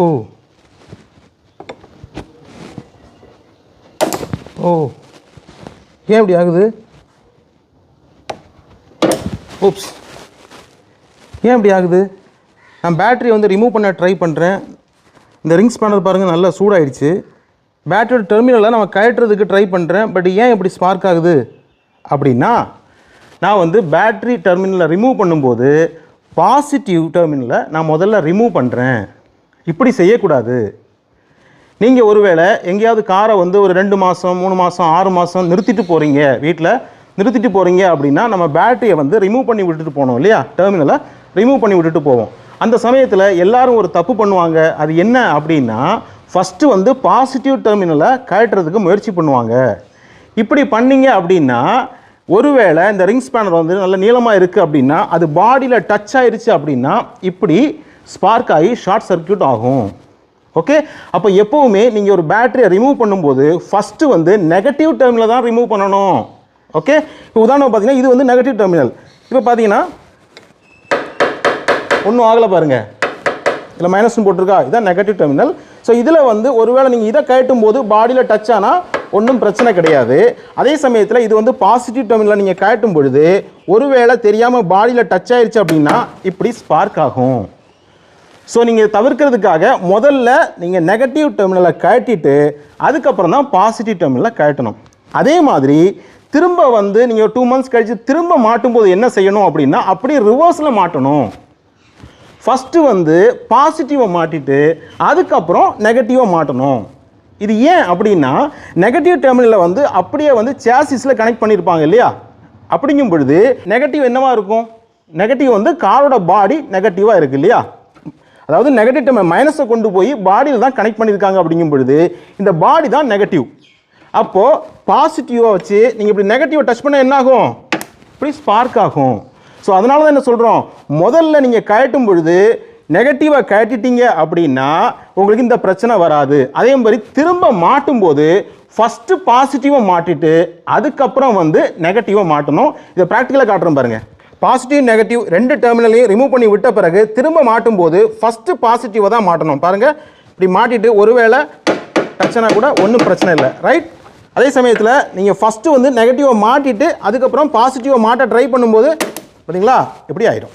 ஓ. ஓ. ஏன் இப்படி ஆகுது? ஓப்ஸ் ஏன் இப்படி ஆகுது? நான் பேட்டரி வந்து ரிமூவ் பண்ண ட்ரை பண்ணுறேன் இந்த ரிங்ஸ் பேனல் பாருங்கள் நல்லா சூடாயிடுச்சு. பேட்டரியோட டெர்மினலில் நம்ம கழட்டுறதுக்கு ட்ரை பண்ணுறேன் பட் ஏன் இப்படி ஸ்பார்க் ஆகுது? அப்படின்னா நான் வந்து பேட்டரி டெர்மினலை ரிமூவ் பண்ணும்போது பாசிட்டிவ் டெர்மினலை நான் முதல்ல ரிமூவ் பண்ணுறேன் இப்படி செய்யக்கூடாது. நீங்கள் ஒருவேளை எங்கேயாவது காரை வந்து ஒரு ரெண்டு மாதம் மூணு மாதம் ஆறு மாதம் நிறுத்திட்டு போகிறீங்க வீட்டில் நிறுத்திட்டு போகிறீங்க அப்படின்னா நம்ம பேட்டரியை வந்து ரிமூவ் பண்ணி விட்டுட்டு போனோம் இல்லையா? டெர்மினலை ரிமூவ் பண்ணி விட்டுட்டு போவோம். அந்த சமயத்தில் எல்லாரும் ஒரு தப்பு பண்ணுவாங்க. அது என்ன அப்படின்னா ஃபஸ்ட்டு வந்து பாசிட்டிவ் டெர்மினலை கழட்டுறதுக்கு முயற்சி பண்ணுவாங்க. இப்படி பண்ணீங்க அப்படின்னா ஒருவேளை இந்த ரிங் ஸ்பேனர் வந்து நல்ல நீளமாக இருக்குது அப்படின்னா அது பாடியில் டச் ஆயிடுச்சு அப்படின்னா இப்படி ஸ்பார்க் ஆகி ஷார்ட் சர்க்யூட் ஆகும். ஓகே அப்போ எப்போவுமே நீங்கள் ஒரு பேட்டரியை ரிமூவ் பண்ணும்போது ஃபஸ்ட்டு வந்து நெகட்டிவ் டெர்மினல் தான் ரிமூவ் பண்ணணும். ஓகே இப்போ உதாரணம் பார்த்தீங்கன்னா இது வந்து நெகட்டிவ் டெர்மினல் இப்போ பார்த்தீங்கன்னா ஒன்றும் ஆகலை பாருங்க. இதில் மைனஸ்னு போட்டிருக்கா? இதான் நெகட்டிவ் டெர்மினல் ஸோ இதில் வந்து ஒருவேளை நீங்கள் இதை கட்டும் போது பாடியில் டச் ஆனால் ஒன்றும் பிரச்சனை கிடையாது. அதே சமயத்தில் இது வந்து பாசிட்டிவ் டெர்மினலில் நீங்கள் கட்டும் பொழுது ஒருவேளை தெரியாமல் பாடியில் டச் ஆயிடுச்சு அப்படின்னா இப்படி ஸ்பார்க் ஆகும். ஸோ நீங்கள் தவிர்க்கிறதுக்காக முதல்ல நீங்கள் நெகட்டிவ் டெர்மினலை கழட்டிட்டு அதுக்கப்புறம் தான் பாசிட்டிவ் டெர்மினலை கழட்டணும். அதே மாதிரி திரும்ப வந்து நீங்கள் டூ மந்த்ஸ் கழித்து திரும்ப மாட்டும்போது என்ன செய்யணும் அப்படின்னா அப்படியே ரிவர்ஸில் மாட்டணும். ஃபஸ்ட்டு வந்து பாசிட்டிவை மாட்டிட்டு அதுக்கப்புறம் நெகட்டிவாக மாட்டணும். இது ஏன் அப்படின்னா நெகட்டிவ் டெர்மினலில் வந்து அப்படியே வந்து சேசிஸில் கனெக்ட் பண்ணியிருப்பாங்க இல்லையா? அப்படிங்கும் பொழுது நெகட்டிவ் என்னவா இருக்கும்? நெகட்டிவ் வந்து காரோட பாடி நெகட்டிவாக இருக்குது இல்லையா? அதாவது நெகட்டிவ் டெம்பர் மைனஸை கொண்டு போய் பாடியில் தான் கனெக்ட் பண்ணியிருக்காங்க அப்படிங்கும் பொழுது இந்த பாடி தான் நெகட்டிவ் அப்போது பாசிட்டிவாக வச்சு நீங்கள் இப்படி நெகட்டிவை டச் பண்ண என்ன ஆகும் இப்படி ஸ்பார்க் ஆகும். ஸோ அதனால தான் என்ன சொல்கிறோம் முதல்ல நீங்கள் கழட்டும் பொழுது நெகட்டிவாக கட்டிட்டீங்க அப்படின்னா உங்களுக்கு இந்த பிரச்சனை வராது. அதே மாதிரி திரும்ப மாட்டும் போது ஃபஸ்ட்டு பாசிட்டிவாக மாட்டிட்டு அதுக்கப்புறம் வந்து நெகட்டிவாக மாட்டணும். இதை ப்ராக்டிக்கலாக காட்டுறோம் பாருங்கள் பாசிட்டிவ் நெகட்டிவ் ரெண்டு டெர்மினலையும் ரிமூவ் பண்ணி விட்ட பிறகு திரும்ப மாட்டும் போது ஃபஸ்ட்டு பாசிட்டிவாக தான் மாட்டணும். பாருங்கள் இப்படி மாட்டிட்டு ஒருவேளை பிரச்சனை கூட ஒன்றும் பிரச்சனை இல்லை. ரைட் அதே சமயத்தில் நீங்கள் ஃபஸ்ட்டு வந்து நெகட்டிவாக மாட்டிட்டு அதுக்கப்புறம் பாசிட்டிவாக மாட்ட ட்ரை பண்ணும்போது பார்த்தீங்களா? எப்படி ஆயிடும்?